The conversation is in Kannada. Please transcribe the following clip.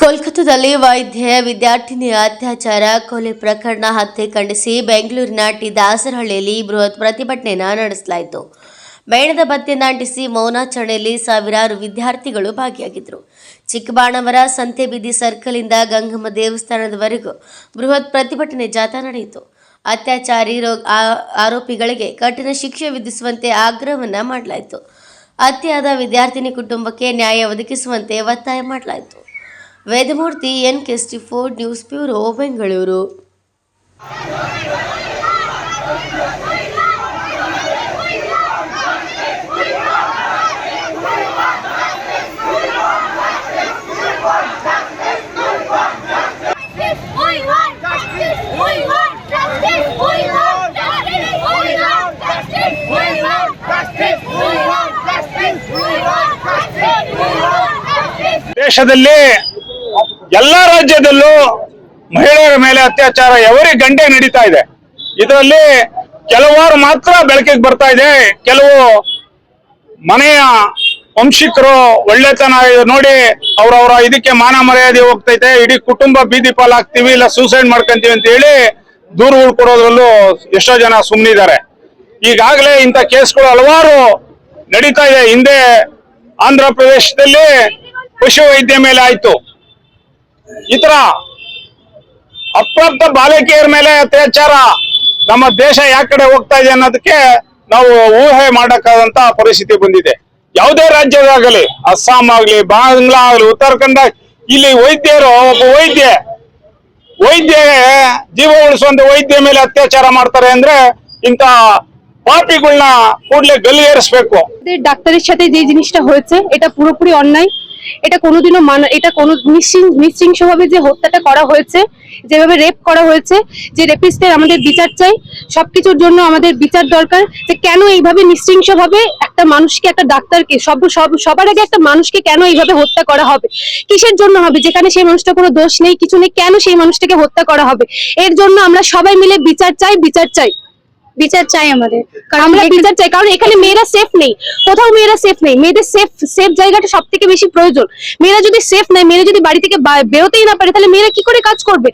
ಕೋಲ್ಕತ್ತಾದಲ್ಲಿ ವೈದ್ಯ ವಿದ್ಯಾರ್ಥಿನಿಯ ಅತ್ಯಾಚಾರ, ಕೊಲೆ ಪ್ರಕರಣ ಹತ್ಯೆ ಖಂಡಿಸಿ ಬೆಂಗಳೂರಿನ ಟಿ ದಾಸರಹಳ್ಳಿಯಲ್ಲಿ ಬೃಹತ್ ಪ್ರತಿಭಟನೆಯನ್ನು ನಡೆಸಲಾಯಿತು. ಮೇಣದ ಬತ್ತಿಯನ್ನು ನಾಟಿಸಿ ಮೌನಾಚರಣೆಯಲ್ಲಿ ಸಾವಿರಾರು ವಿದ್ಯಾರ್ಥಿಗಳು ಭಾಗಿಯಾಗಿದ್ದರು ಚಿಕ್ಕಬಾಣವರ ಸಂತೆಬೀದಿ ಸರ್ಕಲ್ನಿಂದ ಗಂಗಮ್ಮ ದೇವಸ್ಥಾನದವರೆಗೂ ಬೃಹತ್ ಪ್ರತಿಭಟನೆ ಜಾಥಾ ನಡೆಯಿತು. ಅತ್ಯಾಚಾರಿ ಆರೋಪಿಗಳಿಗೆ ಕಠಿಣ ಶಿಕ್ಷೆ ವಿಧಿಸುವಂತೆ ಆಗ್ರಹವನ್ನು ಮಾಡಲಾಯಿತು. ಹತ್ಯೆಯಾದ ವಿದ್ಯಾರ್ಥಿನಿ ಕುಟುಂಬಕ್ಕೆ ನ್ಯಾಯ ಒದಗಿಸುವಂತೆ ಒತ್ತಾಯ ಮಾಡಲಾಯಿತು. ವೇದಮೂರ್ತಿ ಎನ್ ಕೆಸ್ಟಿ ಫೋರ್ ನ್ಯೂಸ್ ಬ್ಯೂರೋ ಬೆಂಗಳೂರು. ದೇಶದಲ್ಲಿ ಎಲ್ಲ ರಾಜ್ಯದಲ್ಲೂ ಮಹಿಳೆಯರ ಮೇಲೆ ಅತ್ಯಾಚಾರ ಎವರಿ ಗಂಟೆ ನಡೀತಾ ಇದೆ. ಇದರಲ್ಲಿ ಕೆಲವಾರು ಮಾತ್ರ ಬೆಳಕಿಗೆ ಬರ್ತಾ ಇದೆ. ಕೆಲವು ಮನೆಯ ವಂಶಿಕರು ಒಳ್ಳೆತನ ನೋಡಿ, ಅವ್ರವ್ರ ಇದಕ್ಕೆ ಮಾನ ಮರ್ಯಾದೆ ಹೋಗ್ತೈತೆ. ಇಡೀ ಕುಟುಂಬ ಬೀದಿ ಪಾಲಾಗ್ತೀವಿ, ಇಲ್ಲ ಸೂಸೈಡ್ ಮಾಡ್ಕೊಂತೀವಿ ಅಂತ ಹೇಳಿ ದೂರುಗಳು ಕೊಡೋದ್ರಲ್ಲೂ ಎಷ್ಟೋ ಜನ ಸುಮ್ಮನಿದ್ದಾರೆ ಈಗಾಗಲೇ ಇಂಥ ಕೇಸ್ಗಳು ಹಲವಾರು ನಡೀತಾ ಇದೆ. ಹಿಂದೆ ಆಂಧ್ರ ಪ್ರದೇಶದಲ್ಲಿ ಪಶು ವೈದ್ಯ ಮೇಲೆ ಆಯ್ತು. ಈ ತರ ಅಪ್ರಾಪ್ತ ಬಾಲಕಿಯರ ಮೇಲೆ ಅತ್ಯಾಚಾರ ನಮ್ಮ ದೇಶ ಯಾವ ಕಡೆ ಹೋಗ್ತಾ ಇದೆ ಅನ್ನೋದಕ್ಕೆ ನಾವು ಊಹೆ ಮಾಡಕ್ಕಾದಂತ ಪರಿಸ್ಥಿತಿ ಬಂದಿದೆ ಯಾವುದೇ ರಾಜ್ಯದಾಗಲಿ ಅಸ್ಸಾಂ ಆಗ್ಲಿ ಬಾಂಗ್ಲಾ ಆಗ್ಲಿ ಉತ್ತರಾಖಂಡ ಇಲ್ಲಿ ವೈದ್ಯರು ಒಬ್ಬ ವೈದ್ಯ ವೈದ್ಯ ಜೀವ ಉಳಿಸುವಂತ ವೈದ್ಯ ಮೇಲೆ ಅತ್ಯಾಚಾರ ಮಾಡ್ತಾರೆ ಅಂದ್ರೆ ಇಂತ ಪಾಪಿಗಳನ್ನ ಕೂಡ್ಲೆ ಗಲ್ಲಿಯೇರಿಸ್ಬೇಕು আমাদের ডাক্তারের সাথে যে জিনিসটা হয়েছে এটা পুরোপুরি অন্যায় এটা কোনোদিনও মানা, এটা কোনো নিশ্চিংস ভাবে যে হত্যাটা করা হয়েছে, যেভাবে রেপ করা হয়েছে, যে রেপিস্টের আমাদের বিচার চাই, সবকিছুর জন্য আমাদের বিচার দরকার যে কেন এইভাবে নিশ্চিংস ভাবে একটা মানুষকে, একটা ডাক্তারকে, সব সব, সবার আগে একটা মানুষকে কেন এইভাবে হত্যা করা হবে? কিসের জন্য হবে? যেখানে সেই মানুষটা কোনো দোষ নেই, কিছু নেই, কেন সেই মানুষটাকে হত্যা করা হবে? এর জন্য আমরা সবাই মিলে বিচার চাই বিচার চাই। বিচার চাই আমাদের। কারণ আমরা বিচার চাই কারণ এখানে মেয়েরা সেফ নেই। কোথাও মেয়েরা সেফ নেই। মেয়েদের সেফ সেফ জায়গাটা সব থেকে বেশি প্রয়োজন। মেয়েরা যদি সেফ নেই মেয়েরা যদি বাড়ি থেকে বেরোতেই না পারে তাহলে মেয়েরা কি করে কাজ করবে?